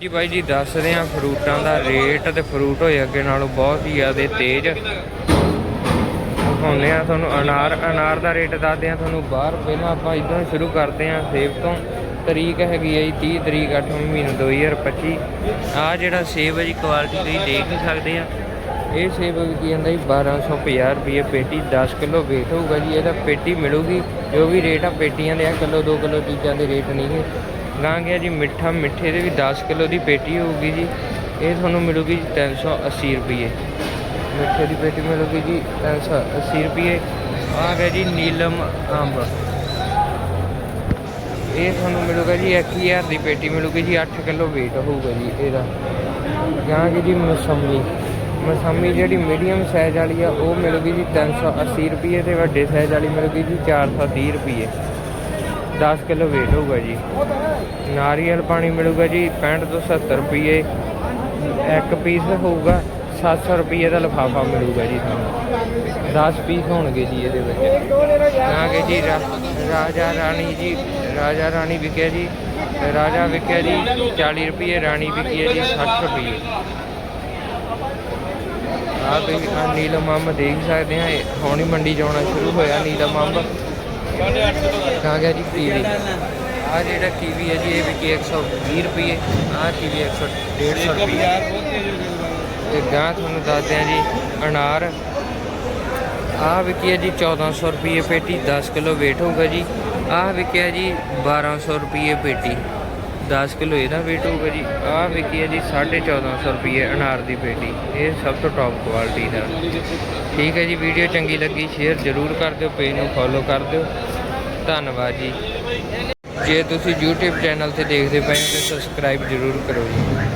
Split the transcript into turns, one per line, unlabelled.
ਜੀ ਬਾਈ ਜੀ ਦੱਸਦੇ ਆ ਫਰੂਟਾਂ ਦਾ ਰੇਟ ਤੇ ਫਰੂਟ ਹੋਏ ਅੱਗੇ ਨਾਲੋਂ ਬਹੁਤ ਹੀ ਜ਼ਿਆਦਾ ਤੇਜ਼। ਦਿਖਾਉਂਦੇ ਆ ਤੁਹਾਨੂੰ ਅਨਾਰ ਅਨਾਰ ਦਾ ਰੇਟ ਦੱਸਦੇ ਆ ਤੁਹਾਨੂੰ ਬਾਹਰ। ਪਹਿਲਾਂ ਆਪਾਂ ਇਦਾਂ ਸ਼ੁਰੂ ਕਰਦੇ ਆ ਸੇਬ ਤੋਂ। ਤਰੀਕ ਹੈਗੀ ਹੈ ਜੀ 30 ਤਰੀਕ 8 ਮਹੀਨਾ 2025 ਆ ਜਿਹੜਾ ਸੇਬ ਹੈ ਜੀ ਕੁਆਲਿਟੀ ਤੁਸੀਂ ਦੇਖ ਹੀ ਸਕਦੇ ਆ ਇਹ ਸੇਬ ਕੀ ਜਾਂਦਾ ਜੀ 1250 ਰੁਪਏ ਪੇਟੀ 10 ਕਿਲੋ weight ਹੋਊਗਾ ਜੀ। ਇਹਦਾ ਪੇਟੀ ਮਿਲੂਗੀ। ਜੋ ਵੀ ਰੇਟ ਆ, ਪੇਟੀਆਂ ਦੇ ਆ, ਕਿਲੋ 2 ਕਿਲੋ ਚੀਜ਼ਾਂ ਦੇ ਰੇਟ ਨਹੀਂ ਹੈ। ਗਾਂ ਗਿਆ ਜੀ ਮਿੱਠਾ, ਮਿੱਠੇ ਦੇ ਵੀ 10 ਕਿਲੋ ਦੀ ਪੇਟੀ ਹੋਊਗੀ ਜੀ। ਇਹ ਤੁਹਾਨੂੰ ਮਿਲੂਗੀ ਜੀ 380 ਰੁਪਏ ਮਿੱਠੇ ਦੀ ਪੇਟੀ ਮਿਲੂਗੀ ਜੀ 380 ਰੁਪਏ ਆ ਗਿਆ ਜੀ ਨੀਲਮ ਅੰਬ। ਇਹ ਤੁਹਾਨੂੰ ਮਿਲੂਗਾ ਜੀ 1000 ਦੀ ਪੇਟੀ ਮਿਲੂਗੀ ਜੀ 8 ਕਿਲੋ weight ਹੋਊਗਾ ਜੀ ਇਹਦਾ। ਗਾਂ ਜੀ ਮਸੰਮੀ। ਮਸੰਮੀ ਜਿਹੜੀ ਮੀਡੀਅਮ ਸਾਈਜ਼ ਵਾਲੀ ਆ, ਉਹ ਮਿਲੂਗੀ ਜੀ 380 ਰੁਪਏ ਤੇ ਵੱਡੇ ਸਾਈਜ਼ ਵਾਲੀ ਮਿਲੂਗੀ ਜੀ 430 ਰੁਪਏ 10 ਕਿਲੋ weight ਹੋਊਗਾ ਜੀ। ਨਾਰੀਅਲ ਪਾਣੀ ਮਿਲੂਗਾ ਜੀ 65 ਤੋਂ 70 ਰੁਪਏ ਇੱਕ ਪੀਸ ਹੋਊਗਾ 700 ਰੁਪਏ ਦਾ ਲਿਫਾਫਾ ਮਿਲੂਗਾ ਜੀ ਤੁਹਾਨੂੰ। 10 ਪੀਸ ਹੋਣਗੇ ਜੀ ਇਹਦੇ ਵਿੱਚ। ਆ ਕੇ ਜੀ ਰਾਜਾ ਰਾਣੀ ਜੀ, ਰਾਜਾ ਰਾਣੀ ਵਿਕਿਆ ਜੀ। ਰਾਜਾ ਵਿਕਿਆ ਜੀ 40 ਰੁਪਏ ਰਾਣੀ ਵਿਕੀ ਹੈ ਜੀ 60 ਰੁਪਏ ਆ ਤੁਸੀਂ ਨੀਲਮ ਅੰਬ ਦੇਖ ਸਕਦੇ ਆ ਇਹ ਹੁਣ ਹੀ ਮੰਡੀ ਜਾਣਾ ਸ਼ੁਰੂ ਹੋਇਆ ਨੀਲਮ ਅੰਬ। ਕਹਾਂ ਗਿਆ ਜੀ ਕੀਵੀ ਆ ਜਿਹੜਾ ਕੀਵੀ ਹੈ ਜੀ ਇਹ ਵਿਕੀ 120 ਰੁਪਏ। ਆ 100 150 ਰੁਪਏ। ਤੇ ਗਾਂ ਤੁਹਾਨੂੰ ਦੱਸਦੇ ਆ ਜੀ ਅਨਾਰ। ਆ ਵਿਕੀ ਹੈ ਜੀ 1400 ਰੁਪਏ ਪੇਟੀ 10 ਕਿਲੋ weight ਹੋਊਗਾ ਜੀ। ਆ ਵਿਕਿਆ ਜੀ 1200 ਰੁਪਏ ਪੇਟੀ। 10 ਕਿਲੋ ਇਹਦਾ weight ਹੋਊਗਾ ਜੀ। ਆ ਵਿਕੀ ਹੈ ਜੀ 1450 ਰੁਪਏ ਅਨਾਰ ਦੀ ਪੇਟੀ। ਇਹ ਸਭ ਤੋਂ ਟੌਪ ਕੁਆਲਿਟੀ ਦਾ। ਠੀਕ ਹੈ ਜੀ ਵੀਡੀਓ ਚੰਗੀ ਲੱਗੀ ਸ਼ੇਅਰ ਜ਼ਰੂਰ ਕਰ ਦਿਓ ਪੇਜ ਨੂੰ ਫੋਲੋ ਕਰ ਦਿਓ। ਧੰਨਵਾਦ ਜੀ। ਜੇ ਤੁਸੀਂ YouTube ਚੈਨਲ ਤੇ ਦੇਖਦੇ ਪਏ ਹੋ ਤਾਂ ਸਬਸਕ੍ਰਾਈਬ ਜ਼ਰੂਰ ਕਰੋ ਜੀ।